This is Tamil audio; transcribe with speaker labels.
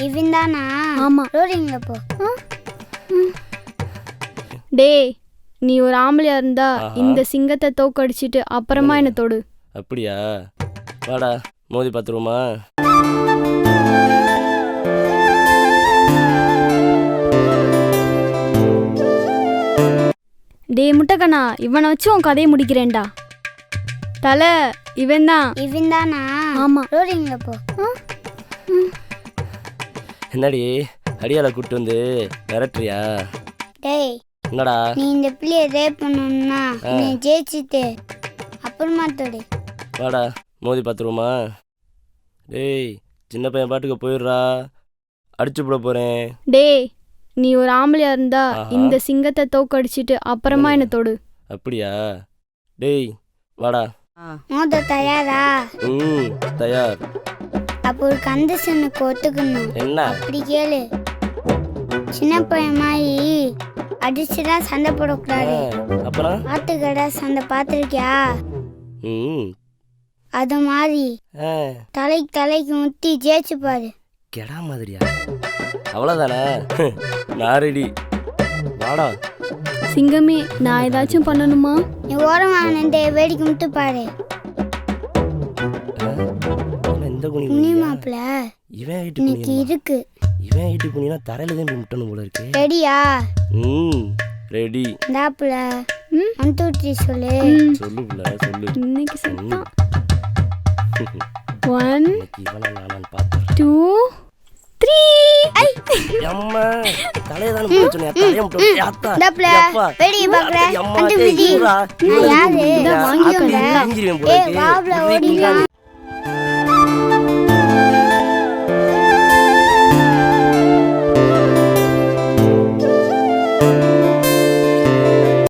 Speaker 1: இவன் தானா?
Speaker 2: ஆமா.
Speaker 1: ரோடிங்ல போ.
Speaker 2: டேய் நீ ஒரு ஆம்பளையா இருந்தா. இந்த சிங்கத்தை தோக்கடிச்சிட்டு அப்புறமா என்ன தொடு.
Speaker 3: அப்படியா? வாடா மோதி பார்த்துருவோமா
Speaker 2: டேய் முட்டைக்கண்ணா இவனை வச்சு உன் கதையை முடிக்கிறேன்டா. தலை இவன் தான்
Speaker 1: இவன் தானா
Speaker 2: ஆமா.
Speaker 1: ரோடிங்ல போ
Speaker 3: என்னடி அடியால கூட்டு வந்து மிரட்டுறியா
Speaker 1: டேய்
Speaker 3: என்னடா?
Speaker 1: நீ இந்த பிள்ளைய ரேப் பண்ணணும்னா நீ ஜெயிச்சுட்டு அப்புறமா தொடு.
Speaker 3: வாடா மோதி பார்த்துருவோமா? டேய் சின்ன பையன் பாட்டுக்கு போயிடுறா. அடிச்சு போட போகிறேன்
Speaker 2: டேய் நீ ஒரு ஆம்பளையா இருந்தா. இந்த சிங்கத்தை தோக்கடிச்சிட்டு அப்புறமா என்ன தொடு.
Speaker 3: அப்படியா? டேய் வாடா.
Speaker 1: மோத தயாரா?
Speaker 3: ம் தயார்.
Speaker 1: ஒரு கந்தசனுக்கு ஒத்துக்கணும்.
Speaker 3: என்ன?
Speaker 1: அப்படி கேளு. சின்ன பையன் மாதிரி அடிச்சுதான் சண்டை போடக்கூடாது.
Speaker 3: அப்புறம்?
Speaker 1: ஆட்டுக்கடை சண்டை பார்த்துருக்கியா?
Speaker 3: ம்.
Speaker 1: அது மாதிரி தலைக்கு தலைக்கு முத்தி ஜெயிச்சு பாரு.
Speaker 3: கெடா மாதிரியா? அவ்வளோதானே நான் ரெடி வாடா.
Speaker 2: சிங்கமே நான் ஏதாச்சும் பண்ணணுமா?
Speaker 1: நீ ஓரமாக நின்று வேடிக்கை முட்டு பாரு
Speaker 3: என்ன இந்த குனி
Speaker 1: மாப்பிள்ள
Speaker 3: இவன் வீட்டு
Speaker 1: இன்னைக்கு? இருக்கு.
Speaker 3: இவன் வீட்டு குனினா தரையில தான் போய் முட்டணும் போல இருக்கு.
Speaker 1: ரெடியா?
Speaker 3: ம் ரெடி.
Speaker 1: இந்தாப்புல.
Speaker 2: ம்.
Speaker 1: ஒன் டூ த்ரீ சொல்லு
Speaker 3: சொல்லு புள்ள சொல்லு.
Speaker 2: இன்னைக்கு செத்தான். ஒன்
Speaker 3: இன்னைக்கு இவனை பார்த்தேன்
Speaker 2: டூ த்ரீ
Speaker 3: அம்மா தலையை தானே தலையை யாத்தா
Speaker 1: இந்தாப்புல.
Speaker 3: எப்பா? அம்மா.
Speaker 1: நான் யாரு? ஏய். வாப்ல